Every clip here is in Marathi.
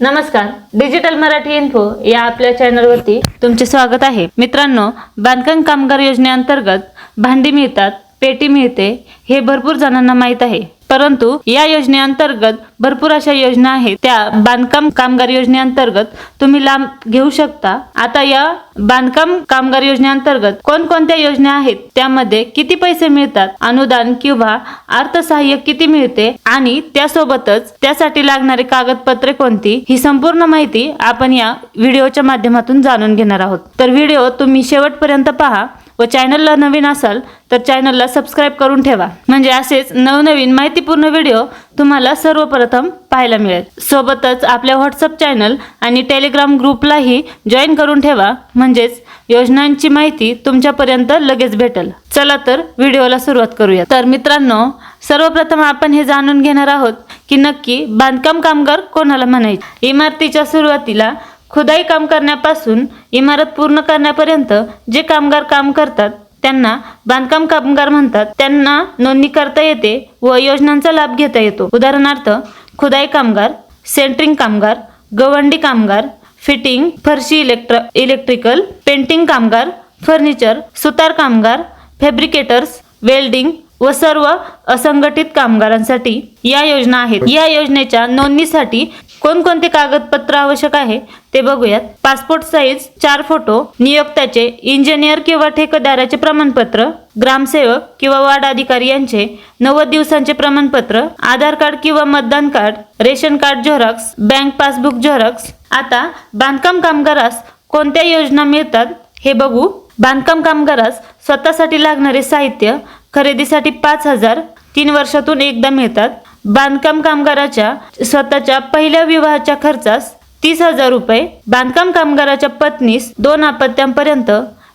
नमस्कार डिजिटल मराठी इन्फो या आपल्या चॅनलवरती तुमचे स्वागत आहे. मित्रांनो बांधकाम कामगार योजनेअंतर्गत भांडी मिळतात पेटी मिळते हे भरपूर जणांना माहीत आहे. परंतु या योजनेअंतर्गत भरपूर अशा योजना आहेत. त्या बांधकाम कामगार योजनेअंतर्गत तुम्ही लाभ घेऊ शकता. आता या बांधकाम कामगार योजनेअंतर्गत कोणकोणत्या योजना आहेत? त्यामध्ये किती पैसे मिळतात? अनुदान किंवा अर्थसहाय्य किती मिळते? आणि त्यासोबतच त्यासाठी लागणारी कागदपत्रे कोणती? ही संपूर्ण माहिती आपण या व्हिडिओच्या माध्यमातून जाणून घेणार आहोत. तर व्हिडिओ तुम्ही शेवटपर्यंत पहा. व चॅनलला नवीन असाल तर चॅनलला सबस्क्राईब करून ठेवा. म्हणजे असेच नवनवीन माहितीपूर्ण व्हिडिओ तुम्हाला सर्वप्रथम पाहायला मिळेल. सोबतच आपल्या व्हॉट्सअप चॅनल आणि टेलिग्राम ग्रुपलाही जॉईन करून ठेवा. म्हणजेच योजनांची माहिती तुमच्यापर्यंत लगेच भेटेल. चला तर व्हिडिओला सुरुवात करूया तर मित्रांनो सर्वप्रथम आपण हे जाणून घेणार आहोत की नक्की बांधकाम कामगार कोणाला म्हणायचे? इमारतीच्या सुरुवातीला खुदाई काम करण्यापासून इमारत पूर्ण करण्यापर्यंत जे कामगार काम करतात त्यांना बांधकाम कामगार म्हणतात त्यांना नोंदणी करता येते व योजनांचा लाभ घेता येतो. उदाहरणार्थ खुदाई कामगार सेंटरिंग कामगार गवंडी कामगार फिटिंग फरशी इलेक्ट्र इलेक्ट्रिकल पेंटिंग कामगार फर्निचर सुतार कामगार फॅब्रिकेटर्स वेल्डिंग व सर्व असंघटित कामगारांसाठी या योजना आहेत. या योजनेच्या नोंदणीसाठी कोणकोणते कागदपत्र आवश्यक आहे ते बघूयात. पासपोर्ट साईज चार फोटो नियोक्त्याचे इंजिनियर किंवा ठेकेदाराचे प्रमाणपत्र ग्रामसेवक किंवा वार्ड अधिकारी यांचे नव्वद दिवसांचे प्रमाणपत्र आधार कार्ड किंवा मतदान card ration card xerox bank passbook xerox. आता बांधकाम कामगारास कोणत्या योजना मिळतात हे बघू. बांधकाम कामगारास स्वतःसाठी लागणारे साहित्य खरेदीसाठी पाच हजार तीन वर्षातून एकदा मिळतात. बांधकाम कामगाराच्या स्वतःच्या पहिल्या विवाहाच्या खर्चास तीस हजार रुपये बांधकाम कामगाराच्या पत्नीस दोन अपत्यांपर्यंत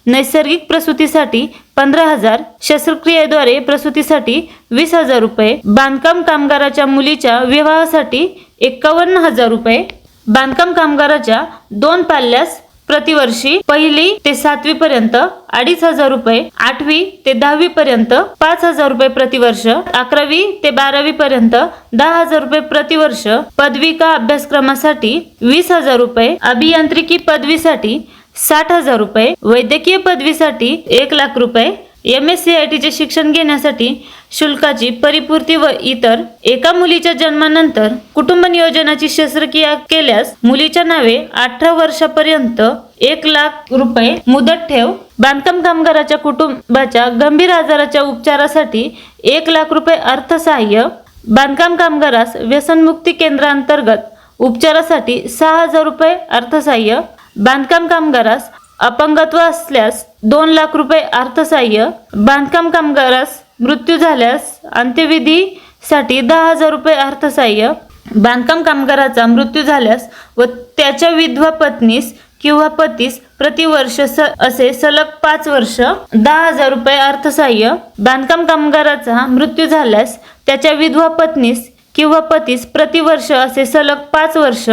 नैसर्गिक प्रसूतीसाठी पंधरा हजार शस्त्रक्रियेद्वारे प्रसूतीसाठी वीस हजार रुपये बांधकाम कामगाराच्या मुलीच्या विवाहासाठी एकावन्न हजार रुपये बांधकाम कामगाराच्या दोन पाल्यास प्रतिवर्षी पहिली ते सातवी पर्यंत अडीच हजार रुपये आठवी ते दहावी पर्यंत पाच हजार रुपये प्रतिवर्ष अकरावी ते बारावी पर्यंत दहा हजार रुपये प्रतिवर्ष पदविका अभ्यासक्रमासाठी वीस हजार रुपये अभियांत्रिकी पदवीसाठी साठ हजार रुपये वैद्यकीय पदवीसाठी एक लाख रुपये एम एस सी आय टीचे शिक्षण घेण्यासाठी शुल्काची परिपूर्ती व इतर एका मुलीच्या जन्मानंतर कुटुंब नियोजनाची शस्त्रक्रिया केल्यास मुलीच्या नावे अठरा वर्षापर्यंत एक लाख रुपये मुदत ठेव बांधकाम कामगाराच्या कुटुंबाच्या गंभीर आजाराच्या उपचारासाठी एक लाख रुपये अर्थसहाय्य बांधकाम कामगारास व्यसनमुक्ती केंद्रांतर्गत उपचारासाठी सहा हजार रुपये अर्थसहाय्य बांधकाम कामगारास अपंगत्व असल्यास दोन लाख रुपये अर्थसहाय्य बांधकाम कामगारास मृत्यू झाल्यास अंत्यविधीसाठी दहा हजार रुपये अर्थसहाय्य बांधकाम कामगाराचा मृत्यू झाल्यास व त्याच्या विधवा पत्नीस किंवा पतीस प्रतिवर्ष स असे सलग पाच वर्ष दहा हजार रुपये अर्थसहाय्य बांधकाम कामगाराचा मृत्यू झाल्यास त्याच्या विधवा पत्नीस किंवा पतीस प्रतिवर्ष असे सलग पाच वर्ष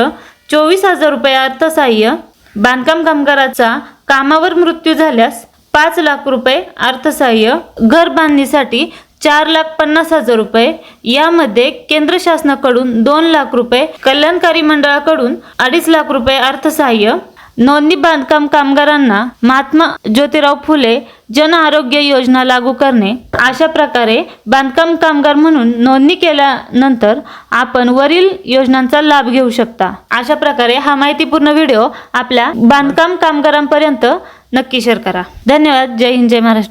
चोवीस हजार रुपये अर्थसहाय्य बांधकाम कामगाराचा कामावर मृत्यू झाल्यास पाच लाख रुपये अर्थसहाय्य घर बांधणीसाठी चार लाख पन्नास हजार रुपये. यामध्ये केंद्र शासनाकडून दोन लाख रुपये कल्याणकारी मंडळाकडून अडीच लाख रुपये अर्थसहाय्य नोंदणी बांधकाम कामगारांना महात्मा ज्योतिराव फुले जन आरोग्य योजना लागू करणे. अशा प्रकारे बांधकाम कामगार म्हणून नोंदणी केल्यानंतर आपण वरील योजनांचा लाभ घेऊ शकता. अशा प्रकारे हा माहितीपूर्ण व्हिडिओ आपल्या बांधकाम कामगारांपर्यंत नक्की शेअर करा. धन्यवाद. जय हिंद जय महाराष्ट्र.